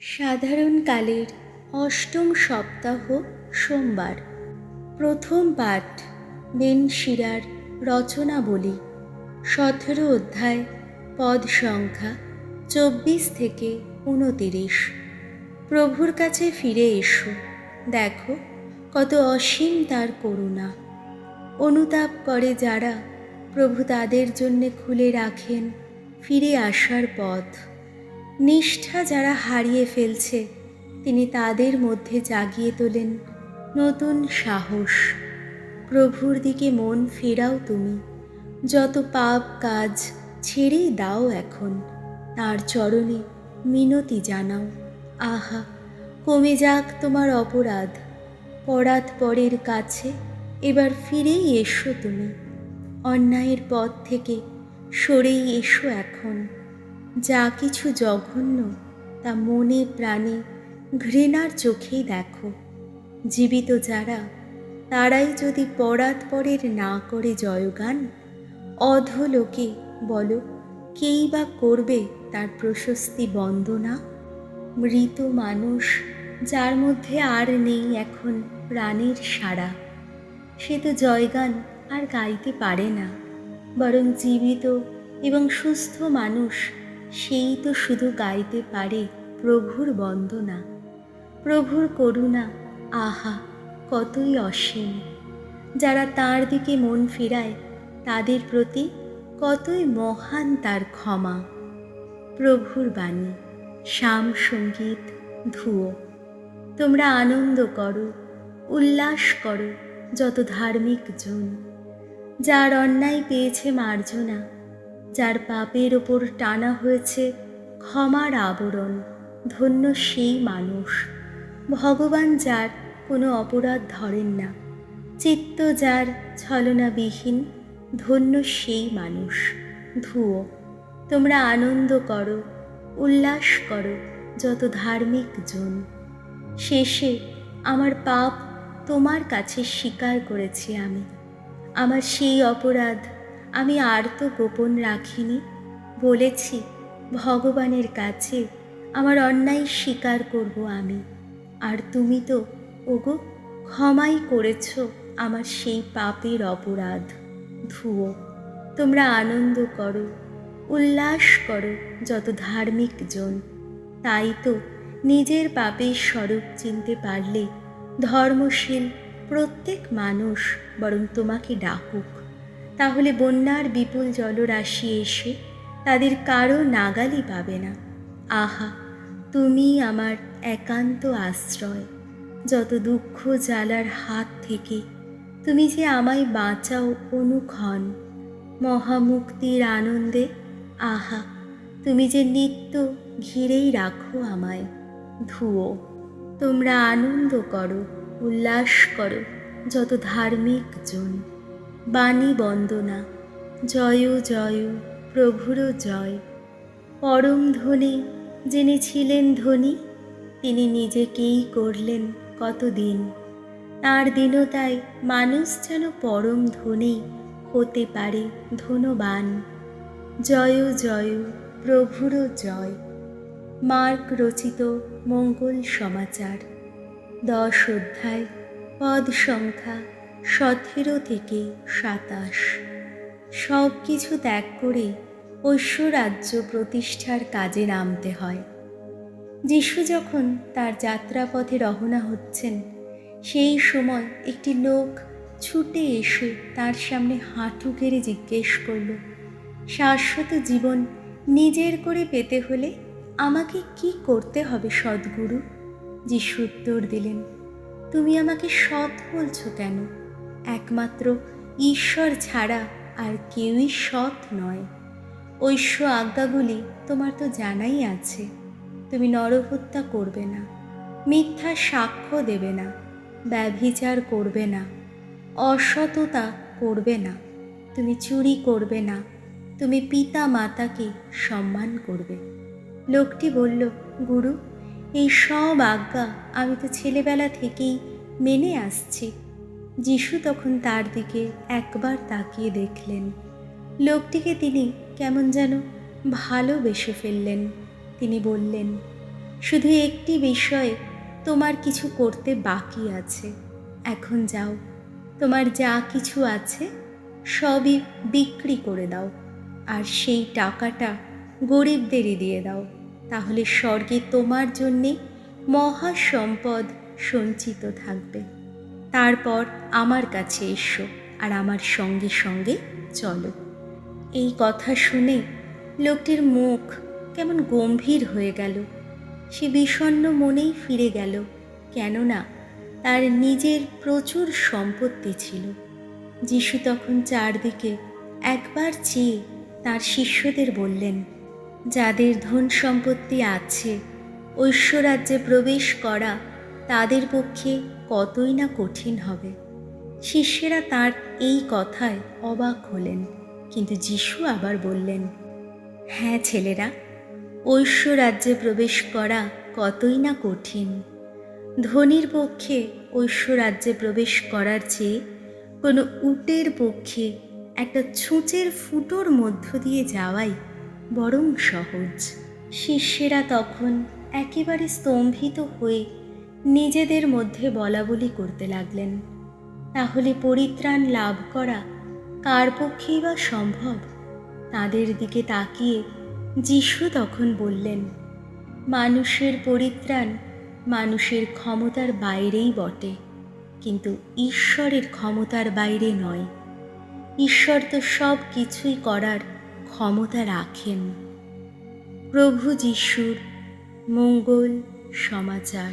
সাধারণকালের অষ্টম সপ্তাহ সোমবার। প্রথম পাঠ, বেন শিরার রচনাবলী, সতেরো অধ্যায়, পদ সংখ্যা চব্বিশ থেকে উনতিরিশ। প্রভুর কাছে ফিরে এসো, দেখো কত অসীম তার করুণা। অনুতাপ করে যারা প্রভু তাদের জন্যে খুলে রাখেন, ফিরে আসার পথ। নিষ্ঠা যারা হারিয়ে ফেলছে, তিনি তাদের মধ্যে জাগিয়ে তোলেন নতুন সাহস। প্রভুর দিকে মন ফেরাও তুমি, যত পাপ কাজ ছেড়েই দাও এখন, তার চরণে মিনতি জানাও। আহা, কমে যাক তোমার অপরাধ, পরাত পরের কাছে এবার ফিরেই এসো তুমি, অন্যায়ের পথ থেকে সরেই এসো এখন। যা কিছু জঘন্য তা মনে প্রাণে ঘৃণার চোখেই দেখো। জীবিত যারা, তারাই যদি পরাত পরের না করে জয়গান অধলোকে বলো, কেই বা করবে তার প্রশস্তি বন্দনা? মৃত মানুষ, যার মধ্যে আর নেই এখন প্রাণের সাড়া। সে তো জয়গান আর গাইতে পারে না, বরং জীবিত এবং সুস্থ মানুষ সেই তো শুধু গাইতে পারে প্রভুর বন্দনা। প্রভুর করুণা, আহা, কতই অসীম। যারা তার দিকে মন ফিরায়, তাদের প্রতি কতই মহান তার ক্ষমা। প্রভুর বাণী, শ্যাম সংগীত ধুয়ো তোমরা আনন্দ করো, উল্লাস করো যত ধার্মিক জন। যার অন্যায় পেয়েছে মার্জনা যার পাপের ওপর টানা হয়েছে ক্ষমার আবরণ, ধন্য সেই মানুষ। ভগবান যার কোনো অপরাধ ধরেন না, চিত্ত যার ছলনাবিহীন, ধন্য সেই মানুষ। ধুয়ো তোমরা আনন্দ করো, উল্লাস করো যত ধার্মিক জন। শেষে আমার পাপ তোমার কাছে স্বীকার করেছি আমি। আমার সেই অপরাধ আমি আর তো গোপন রাখিনি। বলেছি, ভগবানের কাছে আমার অন্যায় স্বীকার করব আমি। আর তুমি তো, ওগো, ক্ষমাই করেছ আমার সেই পাপের অপরাধ। ধুয়ো তোমরা আনন্দ করো, উল্লাস করো যত ধার্মিক জন। তাই তো নিজের পাপের স্বরূপ চিনতে পারলে ধর্মশীল প্রত্যেক মানুষ বরং তোমাকে ডাকুক। তাহলে বন্যার বিপুল জলরাশি এসে তাদের কারও নাগালি পাবে না। আহা, তুমি আমার একান্ত আশ্রয়। যত দুঃখ জ্বালার হাত থেকে তুমি যে আমায় বাঁচাও অনুক্ষণ। মহামুক্তির আনন্দে, আহা, তুমি যে নিত্য ঘিরেই রাখো আমায়। ধুয়ো, তোমরা আনন্দ করো, উল্লাস করো, যত ধার্মিক জন। বাণী বন্দনা। জয় জয় প্রভুর জয়। পরম ধনী যিনি ছিলেন ধনী, তিনি নিজেকেই করলেন কতদিন। তার দীনতায় মানুষ যেন পরম ধনী হতে পারে ধনবান। জয় জয় প্রভুর জয়। মার্ক রচিত মঙ্গল সমাচার। দশ অধ্যায়, পদ সংখ্যা সতেরো থেকে সাতাশ। সব কিছু ত্যাগ করে ঐশ্বরাজ্য প্রতিষ্ঠার কাজে নামতে হয়। যিশু যখন তার যাত্রাপথে রওনা হচ্ছেন, সেই সময় একটি লোক ছুটে এসে তার সামনে হাঁটু গেড়ে জিজ্ঞেস করল, শাশ্বত জীবন নিজের করে পেতে হলে আমাকে কি করতে হবে সদ্গুরু? যিশু উত্তর দিলেন, তুমি আমাকে সৎ বলছো কেন? একমাত্র ঈশ্বর ছাড়া আর কেউই সৎ নয়। ঐশ্ব আজ্ঞাগুলি তোমার তো জানাই আছে, তুমি নরহত্যা করবে না, মিথ্যা সাক্ষ্য দেবে না, ব্যভিচার করবে না, অসততা করবে না, তুমি চুরি করবে না, তুমি পিতা মাতাকে সম্মান করবে। লোকটি বলল, গুরু, এই সব আজ্ঞা আমি তো ছেলেবেলা থেকেই মেনে আসছি। যিশু তখন তার দিকে একবার তাকিয়ে দেখলেন। লোকটিকে তিনি কেমন যেন ভালোবেসে ফেললেন। তিনি বললেন, শুধু একটি বিষয়ে, তোমার কিছু করতে বাকি আছে। এখন যাও, তোমার যা কিছু আছে, সবই বিক্রি করে দাও। আর সেই টাকাটা গরিবদেরই দিয়ে দাও। তাহলে স্বর্গে তোমার জন্যে মহা সম্পদ সঞ্চিত থাকবে। তারপর আমার কাছে এসো আর আমার সঙ্গে সঙ্গে চলো। এই কথা শুনে লোকটির মুখ কেমন গম্ভীর হয়ে গেল। সে বিষণ্ণ মনেই ফিরে গেল, কেননা তার নিজের প্রচুর সম্পত্তি ছিল। যিশু তখন চারদিকে একবার চেয়ে তার শিষ্যদের বললেন, যাদের ধন সম্পত্তি আছে, ঐশ্বরাজ্যে প্রবেশ করা তাদের পক্ষে কতই না কঠিন হবে। শিষ্যেরা তার এই কথায় অবাক হলেন, কিন্তু যিশু আবার বললেন হ্যাঁ ছেলেরা ঐশ্বরাজ্যে প্রবেশ করা কতই না কঠিন। ধনীর পক্ষে ঐশ্বরাজ্যে প্রবেশ করার চেয়ে কোনো উটের পক্ষে একটা ছুঁচের ফুটোর মধ্য দিয়ে যাওয়াই বরং সহজ। শিষ্যেরা তখন একেবারে স্তম্ভিত হয়ে নিজেদের মধ্যে বলাবলি করতে লাগলেন। তাহলে পরিত্রাণ লাভ করা কার পক্ষেই বা সম্ভব? তাদের দিকে তাকিয়ে যিশু তখন বললেন, মানুষের পরিত্রাণ মানুষের ক্ষমতার বাইরেই বটে, কিন্তু ঈশ্বরের ক্ষমতার বাইরে নয়। ঈশ্বর তো সব কিছুই করার ক্ষমতা রাখেন। প্রভু যিশুর মঙ্গল সমাচার।